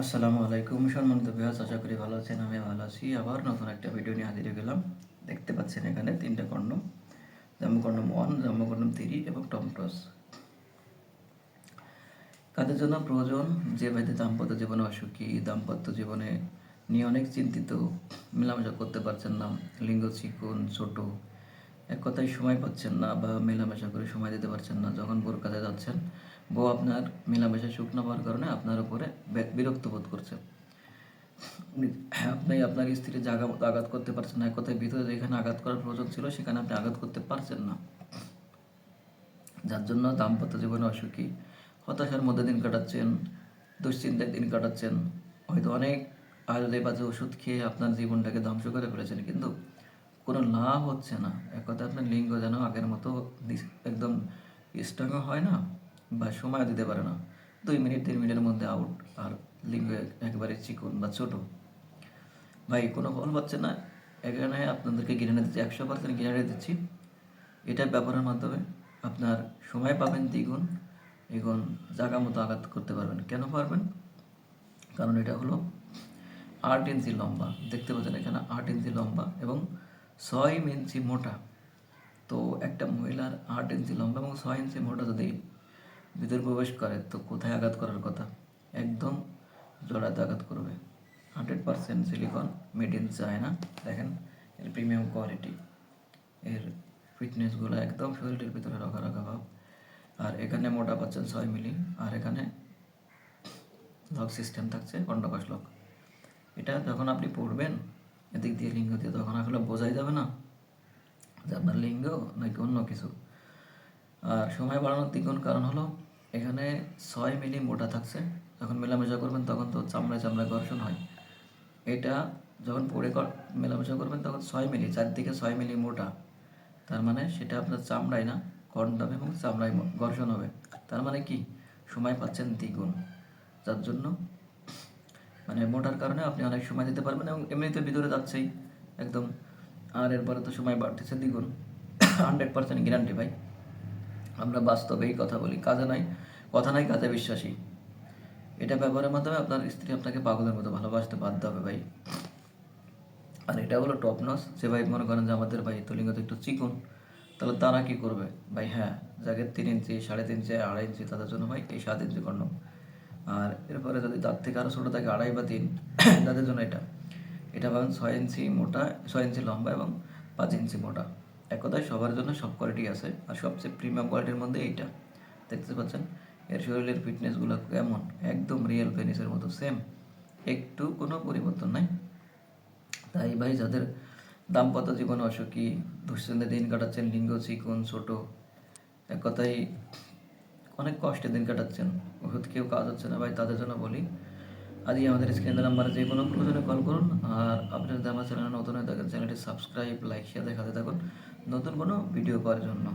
আসসালামু আলাইকুম, সম্মানিত বিহাস আশা করি ভালো আছেন আমি ভালো আছি। আবার নতুন একটা ভিডিও নিয়ে হাজির গেলাম। দেখতে পাচ্ছেন এখানে তিনটা condom. Jumbo condom one jumbo condom three এবং টমটস কাদের জন্য প্রয়োজন? যে ভাইতে দাম্পত্য জীবনে অসুখী, দাম্পত্য জীবনে নিয়ে অনেক চিন্তিত, মেলামেশা করতে পারছেন না। লিঙ্গ চিকুন ছোট এক কথায় সময় পাচ্ছেন না বা মেলামেশা করে সময় দিতে পারছেন না। যখন বোর কাজে যাচ্ছেন, বউ আপনার মেলামেশা সুখ না পাওয়ার কারণে আপনার উপরে বিরক্ত বোধ করছে। আপনি আপনার স্ত্রীর জায়গা মতো আঘাত করতে পারছেন না। এক কথায় ভিতরে যেখানে আঘাত করার প্রয়োজন ছিল, সেখানে আপনি আঘাত করতে পারছেন না। যার জন্য দাম্পত্য জীবনে অসুখী, হতাশার মধ্যে দিন কাটাচ্ছেন, দুশ্চিন্তায় দিন কাটাচ্ছেন। হয়তো অনেক আজে বাজে ওষুধ খেয়ে আপনার জীবনটাকে ধ্বংস করে ফেলেছেন, কিন্তু কোনো লাভ হচ্ছে না। এক আপনার লিঙ্গ যেন আগের মতো একদম স্ট্রংও হয় না বা সময় দিতে পারে না। দুই মিনিট, তিন মিনিটের মধ্যে আউট আর লিঙ্গ এক- একেবারে চিকন বা ছোট। ভাই, কোনো ফল পাচ্ছে না। এখানে আপনাদেরকে গ্যারান্টি দিচ্ছি, একশো পার্সেন্ট গ্যারান্টি দিচ্ছি। এটা ব্যবহারের মাধ্যমে আপনার সময় পাবেন দ্বিগুণ এগুণ জায়গা মতো আঘাত করতে পারবেন। কেন পারবেন? কারণ এটা হলো আট ইঞ্চি লম্বা। দেখতে পাচ্ছেন এখানে আট ইঞ্চি লম্বা, এবং ছয় ইঞ্চি মোটা। তো একটা মহিলার আট ইঞ্চি লম্বা এবং ছয় ইঞ্চি মোটা যদি ভিতরে প্রবেশ করে, তো কোথায় আঘাত করার কথা? একদম জড়াতে আঘাত করবে। Hundred percent silicone made in China দেখেন, এর প্রিমিয়াম কোয়ালিটি এর ফিটনেসগুলো একদম শরীরের ভিতরে রাখা রাখা ভাব। আর এখানে মোটা পাচ্ছেন ছয় মিলি। আর এখানে লক সিস্টেম থাকছে কন্ডাবাস লক এটা যখন আপনি পড়বেন, এদিক দিয়ে আসলে বোঝাই যাবে না? যে আপনার লিঙ্গ নাকি অন্য কিছু। আর সময় বাড়ানোর দ্বিগুণ কারণ হলো, এখানে ছয় মিলি মোটা থাকছে। যখন মেলামেশা করবেন তখন তো চামড়ায় চামড়ায় ঘর্ষণ হয়। এটা যখন পরে মেলামেশা করবেন তখন ছয় মিলি, চারদিকে ছয় মিলি মোটা। তার মানে সেটা আপনার চামড়ায় না কন্ডাম এবং চামড়ায় ঘর্ষণ হবে। তার মানে কি? সময় পাচ্ছেন দ্বিগুণ যার জন্য মানে মোটার কারণে আপনি অনেক সময় দিতে পারবেন এবং এমনিতে ভিতরে যাচ্ছেই। একদম আর এরপরে তো সময় বাড়তেছে দ্বিগুণ। হান্ড্রেড পার্সেন্ট গ্যারান্টি ভাই। আমরা বাস্তবেই কথা বলি, কাজে নাই, কথা নাই, কাজে বিশ্বাসী। এটা ব্যবহারের মাধ্যমে আপনার স্ত্রী আপনাকে পাগলের মতো ভালোবাসতে বাধ্য হবে ভাই। আর এটা হলো টপ নস যে ভাই মনে করেন যে আমাদের ভাই তলিঙ্গ তো একটু চিকন, তাহলে তারা কি করবে? ভাই হ্যাঁ যাকে তিন ইঞ্চি, সাড়ে তিন ইঞ্চি, আড়াই ইঞ্চি তাদের জন্য ভাই এই সাত ইঞ্চি কন্ডম। আর এরপরে যদি তার থেকে আরও ছোটো থাকে আড়াই বা তিন, তাদের জন্য এটা। এটা পাবেন ছয় ইঞ্চি মোটা, ছয় ইঞ্চি লম্বা এবং পাঁচ ইঞ্চি মোটা। এক কথায় সবার জন্য সব কোয়ালিটি আছে, আর সবচেয়ে প্রিমিয়াম কোয়ালিটির মধ্যে এইটা। দেখতে পাচ্ছেন? এর শরীরের ফিটনেসগুলো কেমন? একদম রিয়েল পেনিসের মতো সেম একটু কোনো পরিবর্তন নাই। তাই ভাই, যাদের দাম্পত্য জীবনে অসুখী, দুশ্চিন্তায় দিন কাটাচ্ছেন, লিঙ্গ চিকন, ছোট, এক কথায় অনেক কষ্টে দিন কাটাচ্ছেন। ওষুধ কেউ কাজ হচ্ছে না ভাই, তাদের জন্য বলি আজই আমাদের স্ক্রিনের নাম্বারে যে কোনো প্রয়োজনে কল করুন। আর আপনি যদি আমার চ্যানেল নতুন হয়ে থাকেন চ্যানেলটি সাবস্ক্রাইব লাইক শেয়ার দেখাতে থাকুন। নতুন কোনো ভিডিও পাওয়ার জন্য।